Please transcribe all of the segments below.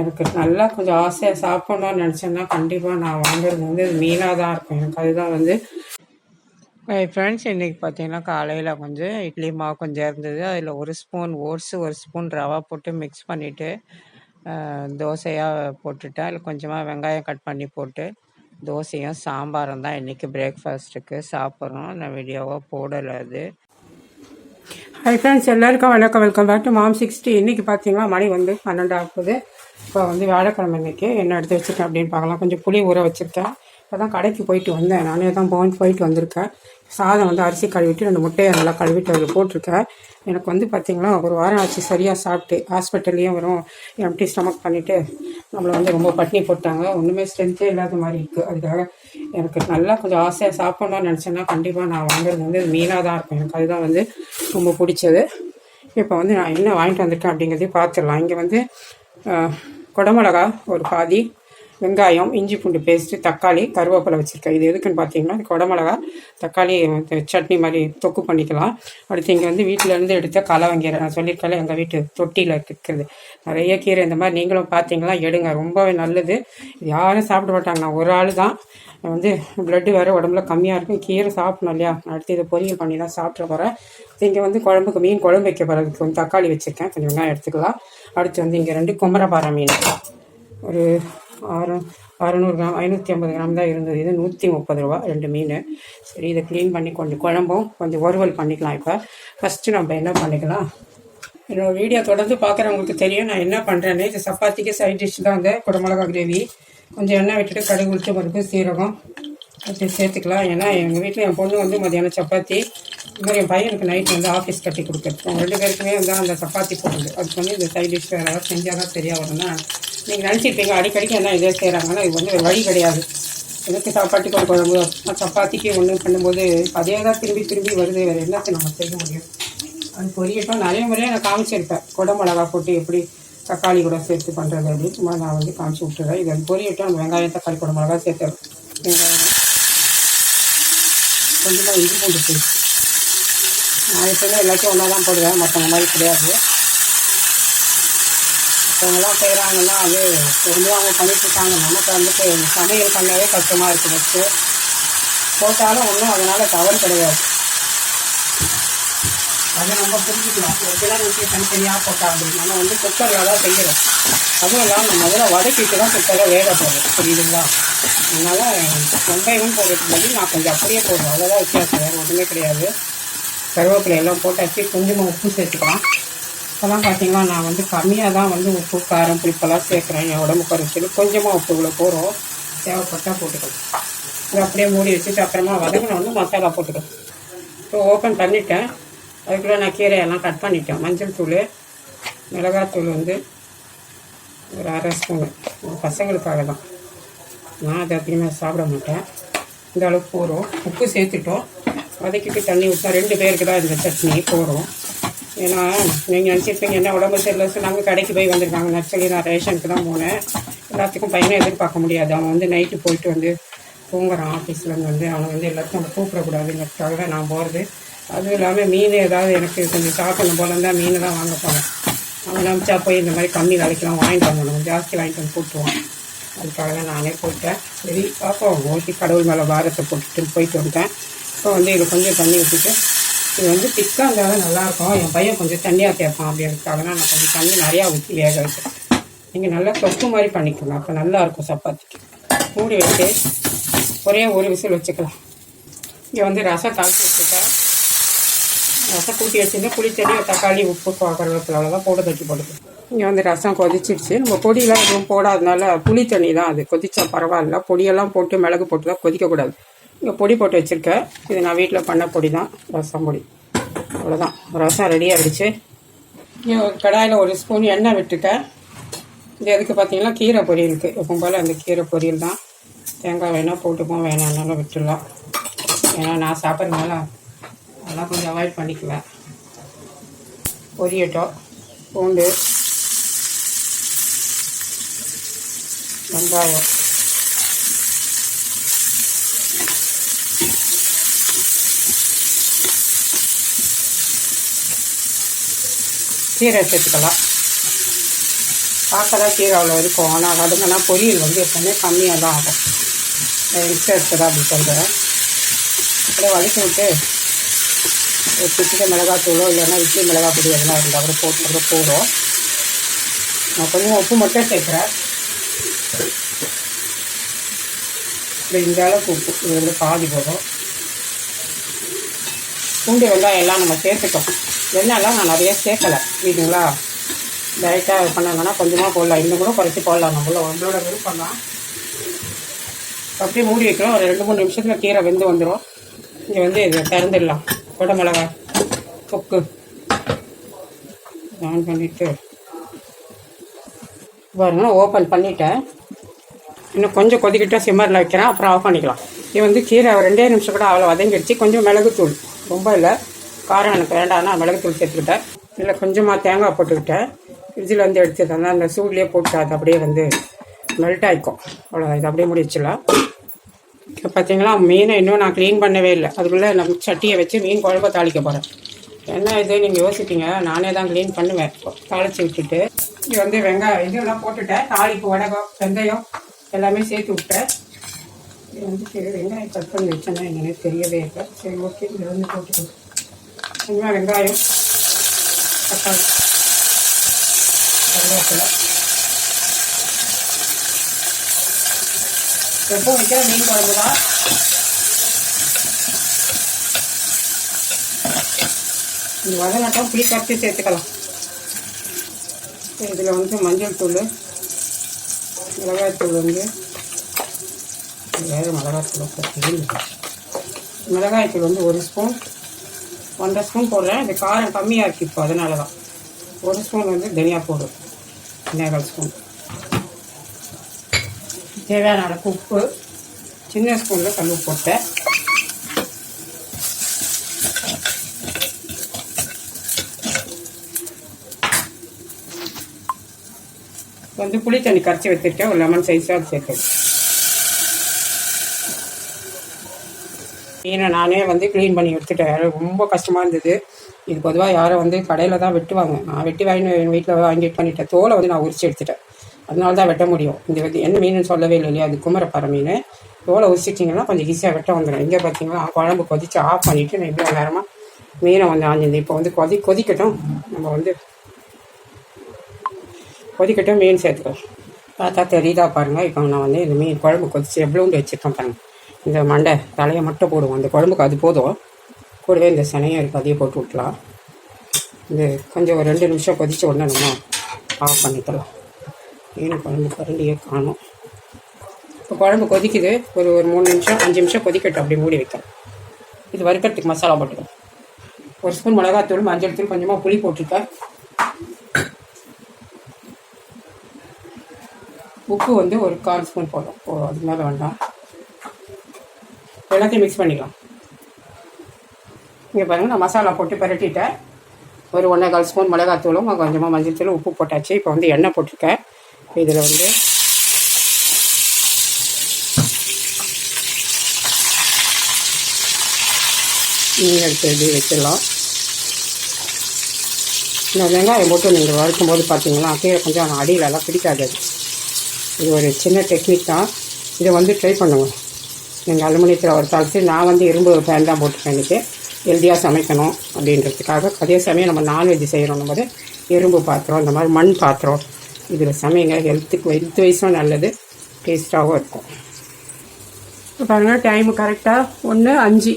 எனக்கு நல்லா கொஞ்சம் ஆசையாக சாப்பிட்ணுன்னு நினச்சேன்னா கண்டிப்பாக நான் வாங்குறது வந்து மீனாக தான் இருக்கும். எனக்கு அதுதான் வந்து ஃப்ரெண்ட்ஸ் இன்றைக்கி பார்த்தீங்கன்னா காலையில் கொஞ்சம் இட்லி மாவு கொஞ்சம் இருந்தது. அதில் ஒரு ஸ்பூன் ஓட்ஸு ஒரு ஸ்பூன் ரவா போட்டு மிக்ஸ் பண்ணிவிட்டு தோசையாக போட்டுட்டேன். அதில் கொஞ்சமாக வெங்காயம் கட் பண்ணி போட்டு தோசையும் சாம்பாரும் தான் இன்றைக்கி பிரேக்ஃபாஸ்ட்டுக்கு சாப்பிட்றோம் நான் வீடியோவாக போடலை அது. ஹை ஃப்ரெண்ட்ஸ் எல்லாருக்கும் வணக்கம். Welcome back to mom sixty இன்றைக்கி பார்த்தீங்கன்னா மணி வந்து பன்னெண்டு ஆகுது இப்போ வந்து வியாழக்கிழமை இன்றைக்கி என்ன எடுத்து வச்சுருக்கேன் அப்படின்னு பார்க்கலாம். கொஞ்சம் புளி ஊற வச்சுருக்கேன். இப்போ தான் கடைக்கு போயிட்டு வந்தேன். நானே தான் போன் போயிட்டு வந்திருக்கேன். சாதம் வந்து அரிசி கழுவிட்டு ரெண்டு முட்டையை நல்லா கழுவிட்டு அதில் போட்டிருக்கேன். எனக்கு வந்து பார்த்திங்கன்னா ஒரு வாரம் ஆச்சு சரியாக சாப்பிட்டு. ஹாஸ்பிட்டல்லையும் வரும். எம்டி ஸ்டமக் பண்ணிவிட்டு நம்மளை வந்து ரொம்ப பட்னி போட்டாங்க. ஒன்றுமே ஸ்ட்ரென்த்தே இல்லாத மாதிரி இருக்குது அதுக்காக எனக்கு நல்லா கொஞ்சம் ஆசையாக சாப்பிட்ணும்னு நினச்சேன்னா கண்டிப்பாக நான் வாங்குறது வந்து மீனாக தான் இருக்கும். எனக்கு அதுதான் வந்து ரொம்ப பிடிச்சது. இப்போ வந்து நான் என்ன வாங்கிட்டு வந்திருக்கேன் அப்படிங்கிறதையும் பார்த்துடலாம். இங்கே வந்து குடமிளகா ஒரு பாதி வெங்காயம் இஞ்சி பூண்டு பேஸ்ட்டு தக்காளி கருவேப்பிலை வச்சுருக்கேன். இது எதுக்குன்னு பார்த்தீங்கன்னா குடமிளகா தக்காளி சட்னி மாதிரி தொக்கு பண்ணிக்கலாம். அடுத்து இங்கே வந்து வீட்டிலேருந்து எடுத்த கலவங்கீரை. நான் சொல்லியிருக்கல எங்கள் வீட்டு தொட்டியில் இருக்கிறது. நிறைய கீரை இந்த மாதிரி நீங்களும் பார்த்தீங்களா எடுங்க. ரொம்பவே நல்லது. யாரும் சாப்பிட மாட்டாங்க. நான் ஒரு ஆள் தான் வந்து பிளட்டு வேறு உடம்புல கம்மியாக இருக்கும். கீரை சாப்பிடணும் இல்லையா? அடுத்து இதை பொரியல் பண்ணி தான் சாப்பிட்ற போகிறேன் இங்கே வந்து குழம்புக்கு மீன் குழம்பு வைக்க போகிறதுக்கு வந்து தக்காளி வச்சுருக்கேன். கொஞ்சம் வெங்காயம் எடுத்துக்கலாம். அடுத்து வந்து இங்கே ரெண்டு குமரபாறை மீன். ஒரு ஆறு அறநூறு கிராம் ஐநூற்றி ஐம்பது கிராம் தான் இருந்தது. இது நூற்றி முப்பது ரூபா ரெண்டு மீன். சரி இதை க்ளீன் பண்ணி கொஞ்சம் குழம்பும் கொஞ்சம் ஒருவல் பண்ணிக்கலாம் இப்போ. ஃபஸ்ட்டு நம்ம என்ன பண்ணிக்கலாம்? என்னோடய வீடியோ தொடர்ந்து பார்க்குறவங்களுக்கு தெரியும் நான் என்ன பண்ணுறேன்னு இது சப்பாத்திக்கு சைட் டிஷ் தான் இந்த குடமிளகா கிரேவி கொஞ்சம் எண்ணெய் விட்டுட்டு கடுகு உளுத்த பருப்பு சீரகம் அப்படி சேர்த்துக்கலாம். ஏன்னா எங்கள் வீட்டில் என் பொண்ணு வந்து மதியானம் சப்பாத்தி. இது மாதிரி என் பையனுக்கு நைட் வந்து ஆஃபீஸ் கட்டி கொடுக்குறது அவங்க ரெண்டு பேருக்குமே வந்து அந்த சப்பாத்தி போடுறது. அதுக்கு வந்து இந்த சைட் டிஷ் வேறு ஏதாவது செஞ்சால் தான் சரியாக வரும்னா நீங்கள் நினச்சிருப்பீங்க அடிக்கடிக்கு என்ன இதே செய்கிறாங்கன்னா இது வந்து ஒரு வழி கிடையாது. எனக்கு சாப்பாட்டுக்கு ஒரு குழம்பு சப்பாத்திக்கு ஒன்று பண்ணும்போது அதே தான் திரும்பி திரும்பி வருது. வேறு என்னத்தை நம்ம செய்ய முடியும்? அது பொரியட்டும். நிறைய முறையாக நான் காமிச்சிருப்பேன். குடமிளகா போட்டு எப்படி தக்காளி கூட சேர்த்து பண்ணுறது அப்படின்னு சும்மா நான் வந்து காமிச்சு விட்டுறேன். இது பொரியட்டும் அந்த வெங்காயம் தக்காளி குடமிளகா சேர்த்து வெங்காயம். கொஞ்சமாக இஞ்சி பூண்டு பேஸ்ட். நான் எப்பவுமே எல்லாத்தையும் ஒன்றா தான் போடுவேன். மற்றவங்க மாதிரி கிடையாது. மற்றவங்களாம் செய்கிறாங்கன்னா அது பொறுமையாக அவங்க பண்ணிட்டுருக்காங்க நமக்கு வந்துட்டு சமையல் பண்ணவே கஷ்டமாக இருக்குது ஃபஸ்ட்டு போட்டாலும் ஒன்றும் அதனால் தவறு கிடையாது. அதை நம்ம புரிஞ்சுக்கலாம். ஒரு சிலர் வந்து தனித்தனியாக போட்டா அப்படின்னு நம்ம வந்து குக்கரில் தான் செய்கிறோம் அதுவும் இல்லாமல் முதல்ல வதக்கிட்டு தான் குக்கரை வேக போடுறோம் புரியுதுங்களா? அதனால் வெங்காயமும் போடுறதுக்கு பதில் நான் கொஞ்சம் அப்படியே போடுறேன். அவ்வளோதான் வித்தியாசம். வேறு ஒன்றுமே கிடையாது. கருவேப்பிலை எல்லாம் போட்டாச்சு கொஞ்சமாக உப்பு சேர்த்துக்கலாம். இப்போலாம் பார்த்தீங்கன்னா நான் வந்து கம்மியாக தான் வந்து உப்பு காரம் புளிப்பெல்லாம் சேர்க்குறேன். என் உடம்பு குறைச்சல் கொஞ்சமாக உப்பு இவ்வளோ போகிறோம் தேவைப்பட்டால் போட்டுக்கணும் இதை அப்படியே மூடி வச்சுட்டு அப்புறமா வதங்கின வந்து மசாலா போட்டுக்கணும் இப்போ ஓப்பன் பண்ணிட்டேன். அதுக்குள்ளே நான் கீரையெல்லாம் கட் பண்ணிட்டேன். மஞ்சள் தூள் மிளகாத்தூள் வந்து ஒரு அரை ஸ்பூனு. பசங்களுக்காக தான். நான் அதை அதிகமாக சாப்பிட மாட்டேன். இந்த அளவுக்கு போகிறோம் உப்பு சேர்த்துட்டோம். வதக்கிட்டு தண்ணி ஊற்றா ரெண்டு பேருக்கு தான் இந்த சட்னி போகிறோம் ஏன்னா நீங்கள் நினச்சிருப்பீங்க என்ன உடம்பு சரியில்லை சொன்னாங்க கடைக்கு போய் வந்திருக்காங்க. நர்சரி நான் ரேஷனுக்கு தான் போனேன். எல்லாத்துக்கும் பையனை எதிர்பார்க்க முடியாது. அவன் வந்து நைட்டு போயிட்டு வந்து தூங்குறான். ஆஃபீஸ்லேருந்து வந்து அவனை வந்து எல்லாத்தையும் அவனை கூப்பிடக்கூடாதுங்கிறதுக்காக நான் போகிறது அதுவும் இல்லாமல் மீன் ஏதாவது எனக்கு கொஞ்சம் சாப்பிடணும் போல இருந்தால் மீன் தான் வாங்க போகிறேன் அவன் நினச்சா போய் இந்த மாதிரி கம்மி விலைக்கெல்லாம் வாங்கிட்டு வரணும் ஜாஸ்தி வாங்கிட்டு வந்து கூப்பிட்டுவான் அதுக்காக தான் நானே போயிட்டேன். சரி பார்ப்போம். ஓட்டி கடவுள் மேலே பாரத்தை போட்டுட்டு போயிட்டு வந்தேன் இப்போ வந்து இது கொஞ்சம் தண்ணி ஊற்றிட்டு இது வந்து திக்காக இருந்தாலும் நல்லாயிருக்கும் என் பையன் கொஞ்சம் தண்ணியாக கேட்பான் அப்படின்றதுக்காக தான் நான் கொஞ்சம் தண்ணி நிறையா ஊற்றி வேக வைக்கிறேன் நீங்கள் நல்லா தொக்கு மாதிரி பண்ணிக்கலாம் அப்போ நல்லாயிருக்கும் சப்பாத்திக்கு. மூடி வச்சு ஒரே ஒரு விசில் வச்சுக்கலாம். இங்கே வந்து ரசம் தாளித்து வச்சுருக்கேன் ரசம் கூட்டி வச்சுருந்தேன். புளித்தண்ணி தக்காளி உப்பு கருவேப்பிலை அவ்வளோதான் போட்டு தட்டி போடுது இங்கே வந்து ரசம் கொதிச்சிடுச்சு நம்ம பொடியெலாம் எதுவும் போடாதனால புளி தண்ணி தான் அது. கொதிச்சா பரவாயில்ல. பொடியெல்லாம் போட்டு மிளகு போட்டு தான் கொதிக்கக்கூடாது. இங்கே பொடி போட்டு வச்சுருக்கேன். இது நான் வீட்டில் பண்ண பொடி தான் ரசம் பொடி. அவ்வளோதான் ரசம் ரெடி ஆகிடுச்சு இங்கே ஒரு கடாயில் ஒரு ஸ்பூன் எண்ணெய் விட்டுருக்கேன் இது எதுக்கு பார்த்தீங்கன்னா கீரை பொரியலுக்கு எப்பவும் போல் அந்த கீரை பொரியல் தான் தேங்காய் வேணால் போட்டுப்போம். வேணாம்னாலும் விட்டுடலாம். ஏன்னா நான் சாப்பிட்றதுனால அதெல்லாம் கொஞ்சம் அவாய்ட் பண்ணிக்குவேன். பொரியட்டோ பூண்டு வெங்காயம். கீரை சேர்த்துக்கலாம் பார்க்க தான் கீரை அவ்வளோ இருக்கும். ஆனால் வதங்கினா பொரியல் வந்து எப்பவுமே கம்மியாக தான் ஆகும் மிக்சர் எடுத்துதான் அப்படி சொல்கிறேன் அப்படியே வதக்கி விட்டு ஒரு சிட்டிக்க மிளகாத்தூளோ இல்லைன்னா இட்லி மிளகா பொடி எதனா இருந்தால் கூட போட்டு கூட போகிறோம் நான் கொஞ்சம் உப்பு மட்டும் சேர்க்குறேன். இப்படி இந்த அளவுக்கு உப்பு இது வந்து பாதி போதும். பூண்டு வெங்காயம் எல்லாம் நம்ம சேர்த்துட்டோம். எண்ணெய்லாம் நான் நிறைய சேர்க்கலை. புரியுதுங்களா டைரெக்டாக பண்ணாங்கன்னா கொஞ்சமாக போடலாம். இன்னும் கூட குறைச்சி போடலாம். நம்மள உங்களோட விருப்பம் தான். அப்படியே மூடி வைக்கிறோம் ஒரு ரெண்டு மூணு நிமிஷத்தில் கீரை வெந்து வந்துடும் இங்கே வந்து இது திறந்துடலாம். குடமிளகாய் தொக்கு ஆன் பண்ணிவிட்டு பாருங்க ஓப்பன் பண்ணிட்டேன். இன்னும் கொஞ்சம் கொதிக்கிட்ட சிம்மரில் வைக்கிறேன் அப்புறம் ஆஃப் பண்ணிக்கலாம். இது வந்து கீரை ரெண்டே நிமிஷம் கூட அவ்வளோ வதங்கிடுச்சு. கொஞ்சம் மிளகுத்தூள் ரொம்ப இல்லை. காரம் எனக்கு வேண்டாம்னா மிளகுத்தூள் சேர்த்துக்கிட்டேன். இல்லை கொஞ்சமாக தேங்காய் போட்டுக்கிட்டேன். ஃப்ரிட்ஜில் வந்து எடுத்து தந்தால் அந்த சூட்லேயே போட்டு அது அப்படியே வந்து மெல்ட் ஆகிக்கும் அவ்வளோ இது அப்படியே முடிச்சிடலாம். பார்த்தீங்களா மீனை இன்னும் நான் க்ளீன் பண்ணவே இல்லை. அதுக்குள்ளே நம்ம சட்டியை வச்சு மீன் குழம்ப தாளிக்க போகிறேன் என்ன இது? நீங்கள் யோசிப்பீங்க. நானே தான் க்ளீன் பண்ணுவேன். தாளித்து விட்டுட்டு இது வந்து வெங்காயம் இதெல்லாம் போட்டுட்டேன். தாளிப்பு வடகம் வெந்தயம் எல்லாமே சேர்த்து விட்டேன். இது வந்து சரி வெங்காயம் கட் பண்ணி வச்சேன்னா என்னன்னே தெரியவே இல்லை. சரி ஓகே இதில் வந்து போட்டுக்கோங்க. கொஞ்சமாக வெங்காயம் தக்காளி கருவேப்பிலை. எப்போ வைக்கிற மீன் குழம்பு தான். இது வதங்கட்டும் புளி கரைச்சி சேர்த்துக்கலாம். இதில் வந்து மஞ்சள் தூள் மிளகாய்த்தூள் வந்து வேறு மிளகாய்த்தூள் மிளகாய்த்தூள் வந்து ஒரு ஸ்பூன் ஒன்றரை ஸ்பூன் போடுறேன். இது காரம் கம்மியாக இருக்குது இப்போ அதனால தான் ஒரு ஸ்பூன் வந்து தனியா போடும் விநாயகர் ஸ்பூன். தேவையான அளவுக்கு உப்பு சின்ன ஸ்பூனில் கல் போட்டேன். வந்து புளி தண்ணி கரைச்சி வச்சுருக்கேன். ஒரு லெமன் சைஸாக அது சேர்த்து. மீனை நானே வந்து க்ளீன் பண்ணி எடுத்துட்டேன் ரொம்ப கஷ்டமாக இருந்தது. இது பொதுவாக யாரும் வந்து கடையில் தான் வெட்டுவாங்க. நான் வெட்டி வாங்கி என் வீட்டில் வாங்கிட்டு பண்ணிட்டேன். தோலை வந்து நான் உரிச்சு எடுத்துட்டேன். அதனால தான் வெட்ட முடியும். இந்த வந்து என்ன மீன் சொல்லவே இல்லை இல்லையா அது குமரப்பாறை மீன். எவ்வளோ உரிச்சிட்டிங்கன்னா கொஞ்சம் ஈஸியாக வெட்ட வந்துடும் எங்கே பார்த்தீங்கன்னா குழம்பு கொதித்து ஆஃப் பண்ணிவிட்டு நான் இவ்வளோ நேரமாக மீனை வந்து ஆஞ்சிருந்தேன் இப்போ வந்து கொதி கொதிக்கட்டும். நம்ம வந்து கொதிக்கட்டும் மீன் சேர்த்துக்கலாம். பார்த்தா தெரியுதா பாருங்கள் இப்போ நான் வந்து இந்த மீன் குழம்பு கொதிச்சு எவ்வளோண்டு வச்சுருக்கேன் பாருங்கள் இந்த மண்டை தலையை மட்டும் போடுவோம். அந்த குழம்புக்கு அது போதும். கூடவே இந்த சனையும் இருக்குது அதையும் போட்டு விட்லாம் இது கொஞ்சம் ஒரு ரெண்டு நிமிஷம் கொதித்து உடனே நம்ம ஆஃப் பண்ணிக்கலாம். மீன் குழம்பு கரண்டியை காணும். இப்போ குழம்பு கொதிக்குது. ஒரு ஒரு மூணு நிமிஷம் அஞ்சு நிமிஷம் கொதிக்கட்டும். அப்படி மூடி வைக்கணும் இது வறுக்கிறதுக்கு மசாலா போட்டுக்கலாம் ஒரு ஸ்பூன் மிளகாத்தூள் மஞ்சள் தூள் கொஞ்சமாக புளி போட்டிருக்கேன். உப்பு வந்து ஒரு கால் ஸ்பூன் போதும். ஓ அது மேலே வேண்டாம். எல்லாத்தையும் மிக்ஸ் பண்ணிக்கலாம். இங்கே பாருங்கள் நான் மசாலா போட்டு பரட்டிட்டேன். ஒரு ஒன்றே கால் ஸ்பூன் மிளகாத்தூளும் கொஞ்சமாக மஞ்சள் தூளும் உப்பு போட்டாச்சு. இப்போ வந்து எண்ணெய் போட்டிருக்கேன். இதில் வந்து மீன் எடுத்து எழுதி வச்சிடலாம் இந்த வெங்காயம் போட்டு நீங்கள் வறுக்கும்போது பார்த்தீங்கன்னா கீழே கொஞ்சம் அடியிலலாம் பிடிக்காது இது ஒரு சின்ன டெக்னிக் தான். இதை வந்து ட்ரை பண்ணுங்கள் நீங்கள் அலுமினியத்தில் ஒரு தாளித்து நான் வந்து இரும்பு ஃபேன் தான் போட்டுருக்கேன் எனக்கு ஹெல்த்தியாக சமைக்கணும் அப்படின்றதுக்காக. அதே சமயம் நம்ம நான்வெஜ் செய்கிறோம் போது இரும்பு பாத்திரம் இந்த மாதிரி மண் பாத்திரம் இதில் சமைங்க ஹெல்த்துக்கு ஹெல்த் வைஸும் நல்லது. டேஸ்ட்டாகவும் இருக்கும். இப்போ பாருங்கள் டைமு கரெக்டாக ஒன்று அஞ்சு.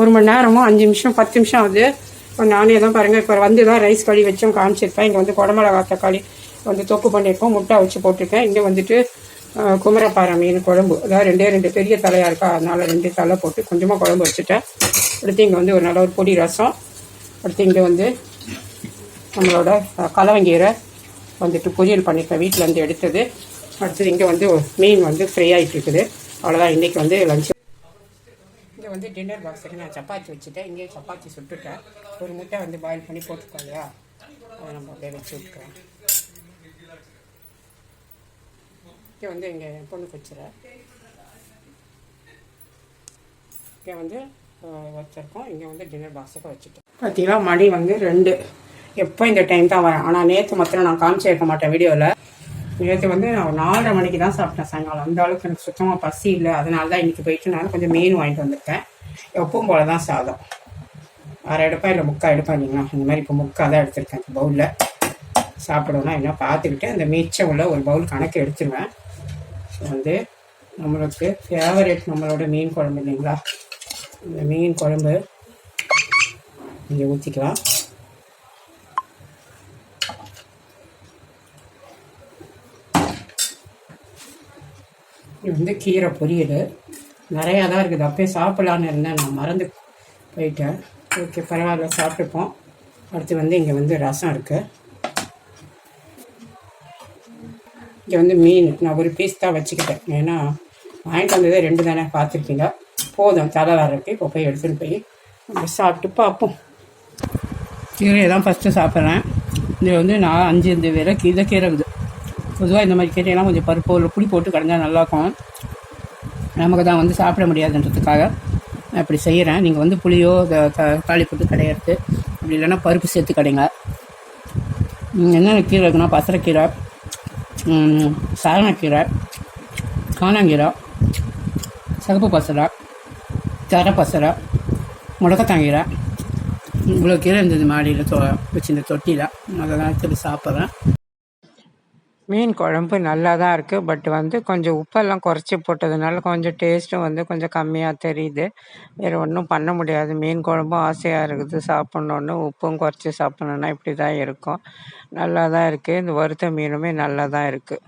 ஒரு மணி நேரமும் அஞ்சு நிமிஷம் பத்து நிமிஷம் ஆகுது. இப்போ நானே தான் பாருங்கள் இப்போ வந்து தான் ரைஸ் கழி வச்சும் காமிச்சிருப்பேன். இங்கே வந்து குடமிளகா தக்காளி வந்து தொக்கு பண்ணியிருக்கோம் முட்டை வச்சு போட்டிருக்கேன். இங்கே வந்துட்டு குமரப்பாறை மீன் குழம்பு. அதாவது ரெண்டே ரெண்டு பெரிய தலையாக இருக்கா அதனால் ரெண்டு தலை போட்டு கொஞ்சமாக குழம்பு வச்சுட்டேன். அடுத்து இங்கே வந்து ஒரு நல்ல ஒரு பொடி ரசம். அடுத்து இங்கே வந்து நம்மளோட கலவங்கீரை. வந்துட்டு பொரியல் பண்ணியிருக்கேன் வீட்டிலேருந்து எடுத்தது. அடுத்தது இங்கே வந்து மீன் வந்து ஃப்ரை ஆகிட்டு இருக்குது அவ்வளோதான் இன்றைக்கி வந்து லஞ்சு இங்கே வந்து டின்னர் பாக்ஸுக்கு நான் சப்பாத்தி வச்சுட்டேன். இங்கேயே சப்பாத்தி சுட்டுட்டேன். ஒரு முட்டை வந்து பாயில் பண்ணி போட்டுருக்கோம் இல்லையா? அதை நம்ம அப்படியே வச்சு விட்டுக்கிறேன் இங்கே வந்து இங்கே பொண்ணுக்கு வச்சுறேன் இங்கே வந்து வச்சுருக்கோம் இங்கே வந்து டின்னர் பாக்ஸுக்கு வச்சுட்டேன். பார்த்தீங்கன்னா மணி வந்து ரெண்டு. எப்போ இந்த டைம் தான் வரேன்? ஆனால் நேற்று மாத்திரம் நான் காமிச்சிருக்க மாட்டேன் வீடியோவில் நேற்று வந்து நான் நாலரை மணிக்கு தான் சாப்பிட்டேன் சாயங்காலம். அந்த அளவுக்கு எனக்கு சுத்தமாக பசி இல்லை. அதனால தான் இன்றைக்கி போயிட்டு நான் கொஞ்சம் மீன் வாங்கிட்டு வந்திருக்கேன். எப்பவும் போல தான் சாதம். அரை எடுப்பா இல்லை முக்கால் எடுப்பா இல்லைங்களா? இந்த மாதிரி இப்போ முக்கால் தான் எடுத்திருக்கேன் பவுலில் சாப்பிடணும்னா என்ன பார்த்துக்கிட்டு அந்த மிச்சம் உள்ள ஒரு பவுல் கணக்கு எடுத்துருவேன். ஸோ வந்து நம்மளுக்கு ஃபேவரேட் நம்மளோட மீன் குழம்பு இல்லைங்களா? இந்த மீன் குழம்பு இங்கே ஊற்றிக்கலாம் இது வந்து கீரை பொரியல். நிறையா தான் இருக்குது. அப்பயே சாப்பிட்லான்னு இருந்தேன். நான் மறந்து போயிட்டேன். ஓகே பரவாயில்ல சாப்பிட்டுப்போம். அடுத்து வந்து இங்கே வந்து ரசம் இருக்குது இங்கே வந்து மீன். நான் ஒரு பீஸ் தான் வச்சுக்கிட்டேன். ஏன்னா வாங்கிட்டு வந்ததே ரெண்டு தானே பார்த்துருக்கீங்க. போதும் தலை வர இப்போ போய் எடுத்துகிட்டு போய் நம்ம சாப்பிட்டு பார்ப்போம். கீரையை தான் ஃபஸ்ட்டு சாப்பிட்றேன். இது வந்து நான் அஞ்சு இந்த வேற கீரை கீரை இருக்குது பொதுவாக இந்த மாதிரி கீரையெல்லாம் கொஞ்சம் பருப்பு இல்லை புளி போட்டு கடைஞ்சால் நல்லாயிருக்கும் நமக்கு தான் வந்து சாப்பிட முடியாதுன்றதுக்காக நான் இப்படி செய்கிறேன் நீங்கள் வந்து புளியோ தாலி போட்டு கிடையாது அப்படி இல்லைன்னா பருப்பு சேர்த்து கடைங்க. என்னென்ன கீரை இருக்குன்னா பசரைக்கீரை சாரணக்கீரை காணாங்கீரை சகப்பு பசரை தர பசரை முடக்கத்தாங்கீரை இவ்வளோ கீரை இருந்தது மாடியில் தொ வச்சு இந்த தொட்டியில் அதெல்லாம் எடுத்துகிட்டு சாப்பிட்றேன். மீன் குழம்பு நல்லா தான் இருக்குது பட் வந்து கொஞ்சம் உப்பெல்லாம் குறைச்சி போட்டதுனால கொஞ்சம் டேஸ்ட்டும் வந்து கொஞ்சம் கம்மியாக தெரியுது. வேறு ஒன்றும் பண்ண முடியாது. மீன் குழம்பும் ஆசையாக இருக்குது. சாப்பிட்ணுன்னு உப்பும் குறைச்சி சாப்பிட்ணுன்னா இப்படி தான் இருக்கும். நல்லா தான் இருக்குது இந்த வறுத்த மீனுமே நல்லா தான் இருக்குது